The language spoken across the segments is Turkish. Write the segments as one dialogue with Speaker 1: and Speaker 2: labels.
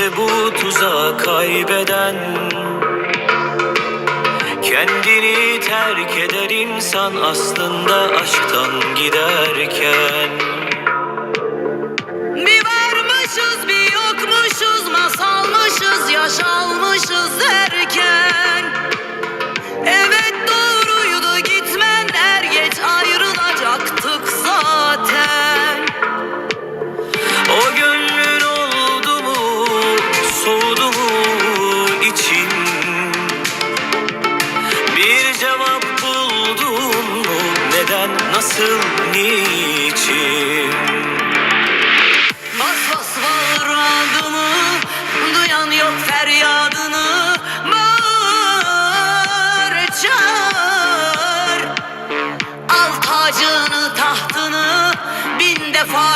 Speaker 1: İşte bu tuzağı kaybeden Kendini terk eder insan aslında aşktan giderken.
Speaker 2: Bir varmışız bir yokmuşuz masalmışız yaşalmışız derken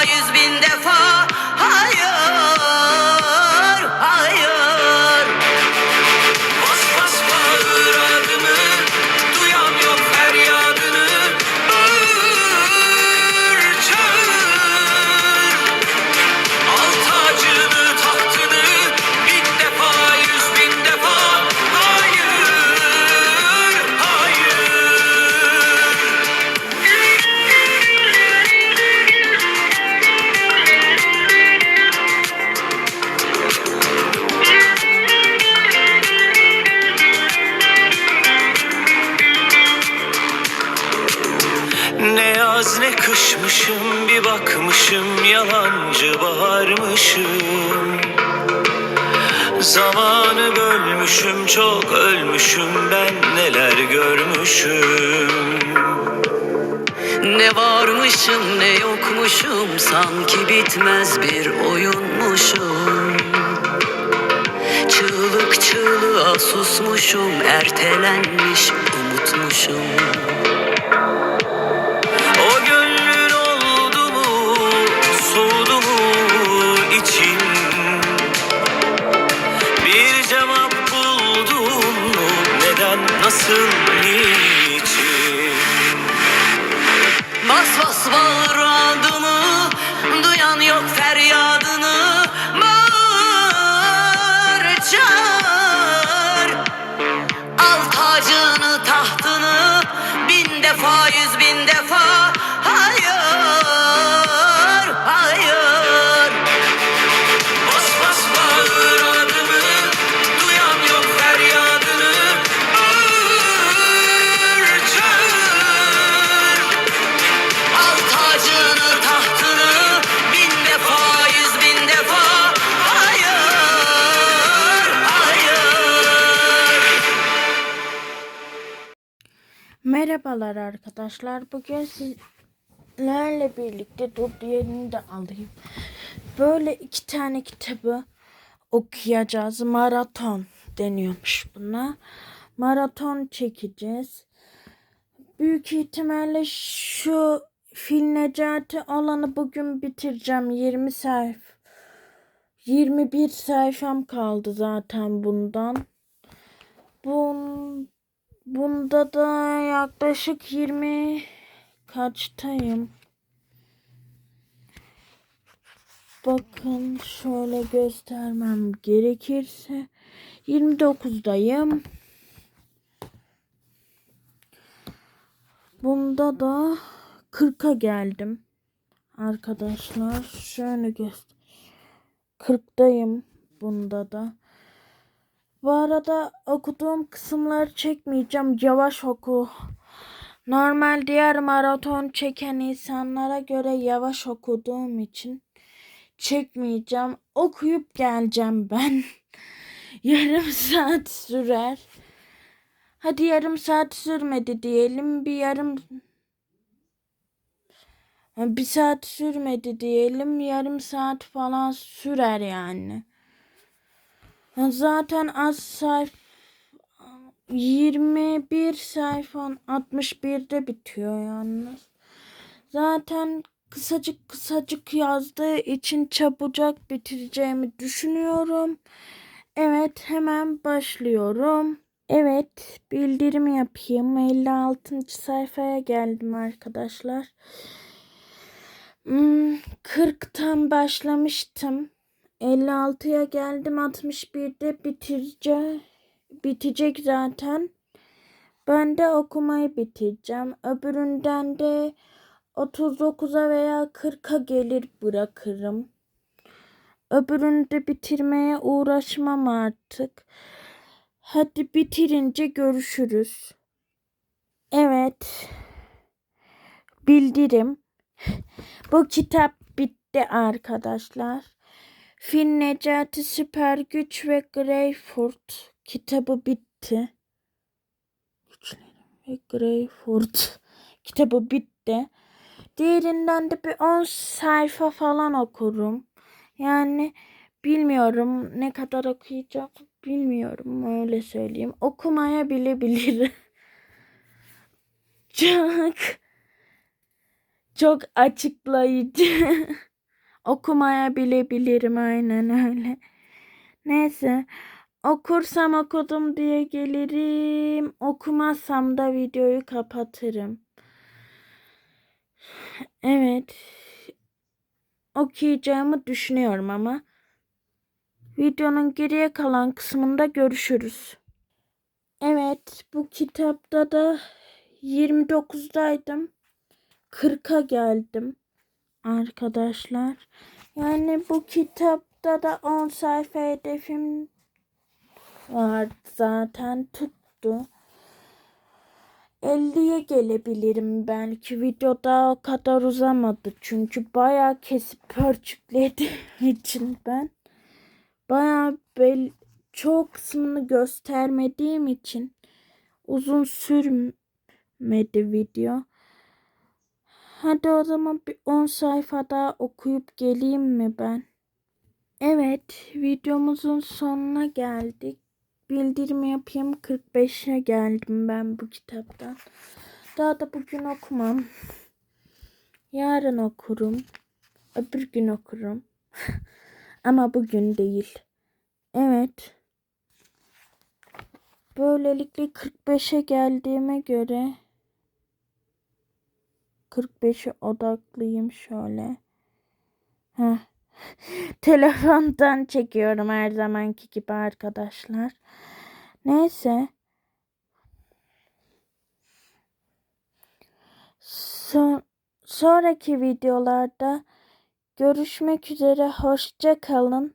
Speaker 2: yüz bin
Speaker 1: Yaz ne kışmışım bir bakmışım yalancı baharmışım. Zamanı bölmüşüm çok ölmüşüm ben neler görmüşüm.
Speaker 2: Ne varmışım ne yokmuşum Sanki bitmez bir oyunmuşum. Çığlık çığlığa susmuşum Ertelenmiş umutmuşum
Speaker 1: nasıl niçin?
Speaker 2: Bas bas bağır adını Duyan yok feryadını. Bağır çağır. Al tacını tahtını Bin defa yüz bin
Speaker 3: Merhabalar arkadaşlar. Bugün sizlerle birlikte dur diğerini de alayım. Böyle iki tane kitabı okuyacağız. Maraton deniyormuş buna. Maraton çekeceğiz. Büyük ihtimalle şu Fil Necati olanı bugün bitireceğim. 20 sayfa. 21 sayfam kaldı zaten bundan. Bun, Bunda da yaklaşık 20 kaçtayım? Bakın şöyle göstermem gerekirse 29'dayım. Bunda da 40'a geldim. Arkadaşlar şöyle göster. 40'dayım bunda da. Bu arada okuduğum kısımları çekmeyeceğim. Yavaş oku. Normal diğer maraton çeken insanlara göre yavaş okuduğum için çekmeyeceğim. Okuyup geleceğim ben. yarım saat sürer. Hadi yarım saat sürmedi diyelim. Bir yarım bir saat sürmedi diyelim. Yarım saat falan sürer yani. Zaten az sayfa 21 sayfa 61'de bitiyor yalnız. Zaten kısacık kısacık yazdığı için çabucak bitireceğimi düşünüyorum. Evet hemen başlıyorum. Evet bildirim yapayım. 56. sayfaya geldim arkadaşlar. Hmm, 40'tan başlamıştım. 56'ya geldim 61'de bitireceğim. Bitecek zaten. Ben de okumayı bitireceğim. Öbüründen de 39'a veya 40'a gelir bırakırım. Öbürünü de bitirmeye uğraşmam artık. Hadi bitirince görüşürüz. Evet. Bildirim. Bu kitap bitti arkadaşlar. Fil Necati Süper Güç ve Greyfurt kitabı bitti. Güçlerim ve Greyfurt kitabı bitti. Diğerinden de bir 10 sayfa falan okurum. Yani bilmiyorum ne kadar okuyacağım bilmiyorum öyle söyleyeyim. Okumaya bile bilirim. Çok çok açıklayıcı. Okumaya bile bilirim aynen öyle. Neyse okursam okudum diye gelirim. Okumazsam da videoyu kapatırım. Evet. Okuyacağımı düşünüyorum ama. Videonun geriye kalan kısmında görüşürüz. Evet, bu kitapta da 29'daydım. 40'a geldim arkadaşlar. Yani bu kitapta da 10 sayfa hedefim vardı zaten tuttu. 50'ye gelebilirim belki. Videoda o kadar uzamadı. Çünkü bayağı kesip pörçüklediğim için ben. Bayağı bel çok kısmını göstermediğim için uzun sürmedi video. Hadi o zaman bir 10 sayfa daha okuyup geleyim mi ben? Evet, videomuzun sonuna geldik. Bildirim yapayım 45'e geldim ben bu kitaptan. Daha da bugün okumam. Yarın okurum. Öbür gün okurum. Ama bugün değil. Evet. Böylelikle 45'e geldiğime göre 45'e odaklıyım şöyle. Heh. Telefondan çekiyorum her zamanki gibi arkadaşlar. Neyse. Son, sonraki videolarda görüşmek üzere. Hoşça kalın.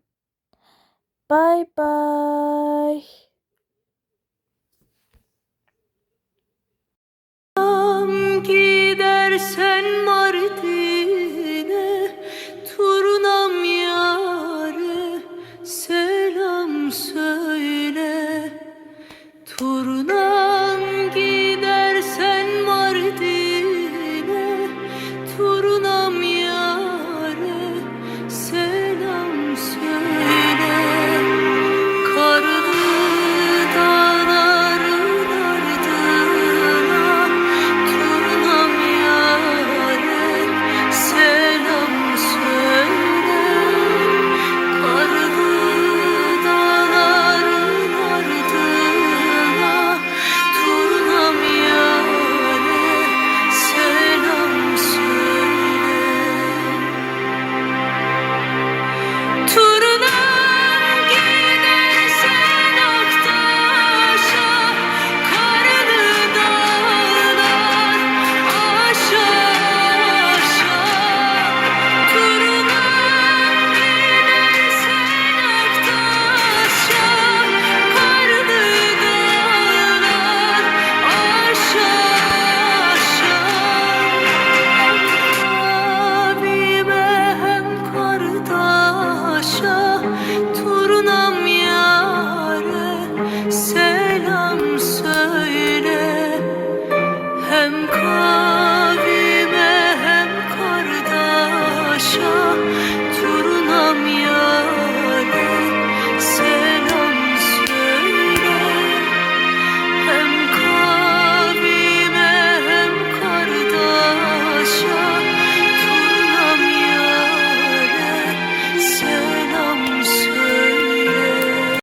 Speaker 3: Bye bye. gidersen